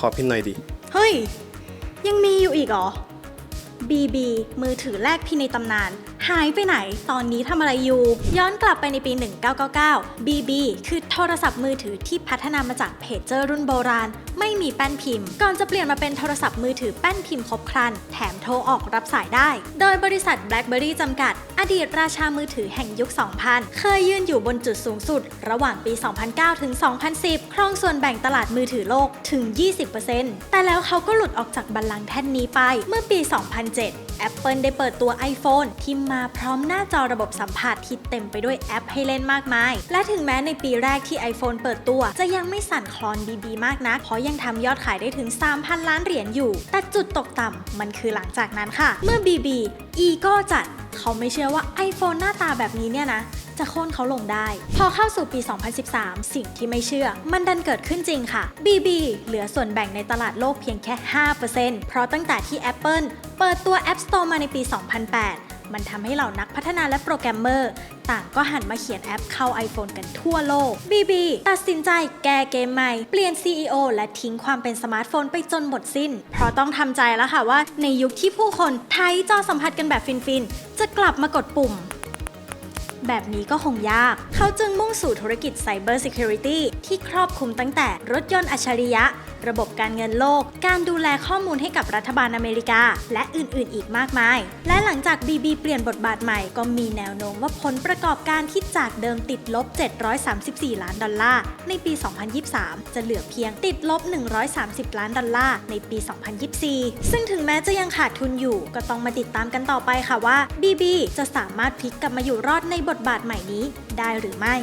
ขอพิมพ์หน่อยดิ เฮ้ย ยังมีอยู่อีกเหรอ BB มือถือแรกพี่ในตำนาน หายไปไหน ตอนนี้ทำอะไรอยู่ ย้อนกลับไปในปี 1999 BB คือโทรศัพท์มือถือที่พัฒนามาจากเพจเจอร์รุ่นโบราณ ไม่มีแป้นพิมพ์ ก่อนจะเปลี่ยนมาเป็นโทรศัพท์มือถือแป้นพิมพ์ครบครัน แถมโทรออกรับสายได้ โดยบริษัท BlackBerry จำกัด อดีตราชามือถือแห่งยุค 2000 เคยยืนอยู่บนจุดสูงสุด ระหว่างปี 2009 ถึง 2010 ครองส่วนแบ่งตลาดมือถือโลกถึง 20%แต่แล้วเขาก็หลุดออกจากบัลลังก์แท่นนี้ไปเมื่อปี 2007 Apple ได้เปิดตัว iPhone ที่มาพร้อมหน้าจอระบบสัมผัสที่เต็มไปด้วยแอปให้เล่นมากมาย และถึงแม้ในปีแรกที่ iPhone เปิดตัว จะยังไม่สั่นคลอน BB มากนักเพราะยังทำยอดขายได้ถึง 3,000 ล้านเหรียญอยู่ แต่จุดตกต่ำมันคือหลังจากนั้นค่ะ เมื่อ BB อีก้จัด เขาไม่เชื่อว่า iPhone หน้าตาแบบนี้เนี่ยนะจะโค่นเขาลงได้ พอเข้าสู่ปี 2013 สิ่งที่ไม่เชื่อ มันดันเกิดขึ้นจริงค่ะ BB เหลือส่วนแบ่งในตลาดโลกเพียงแค่ 5%เพราะตั้งแต่ที่ Apple เปิดตัว App Store มาในปี 2008 มันทำให้เหล่านักพัฒนาและโปรแกรมเมอร์ ต่างก็หันมาเขียนแอปเข้า iPhone กันทั่วโลก BB ตัดสินใจแก้เกมใหม่ เปลี่ยน CEO และทิ้งความเป็นสมาร์ทโฟนไปจนหมดสิ้น เพราะต้องทำใจแล้วค่ะว่า ในยุคที่ผู้คนไทยจอสัมผัสกันแบบฟินๆ จะกลับมากดปุ่มแบบนี้ก็คงยาก เขาจึงมุ่งสู่ธุรกิจ Cyber Security ที่ครอบคลุมตั้งแต่รถยนต์อัจฉริยะ ระบบการเงินโลก การดูแลข้อมูลให้กับรัฐบาลอเมริกา และอื่นๆ อีกมากมาย และหลังจาก BB เปลี่ยนบทบาทใหม่ก็มีแนวโน้มว่าผลประกอบการที่จากเดิมติดลบ 734 ล้านดอลลาร์ในปี 2023 จะเหลือเพียงติดลบ 130 ล้านดอลลาร์ในปี 2024 ซึ่งถึงแม้จะยังขาดทุนอยู่ ก็ต้องมาติดตามกันต่อไปค่ะว่า BB จะสามารถพลิกกลับมาอยู่รอดในบทบาทใหม่นี้ได้หรือไม่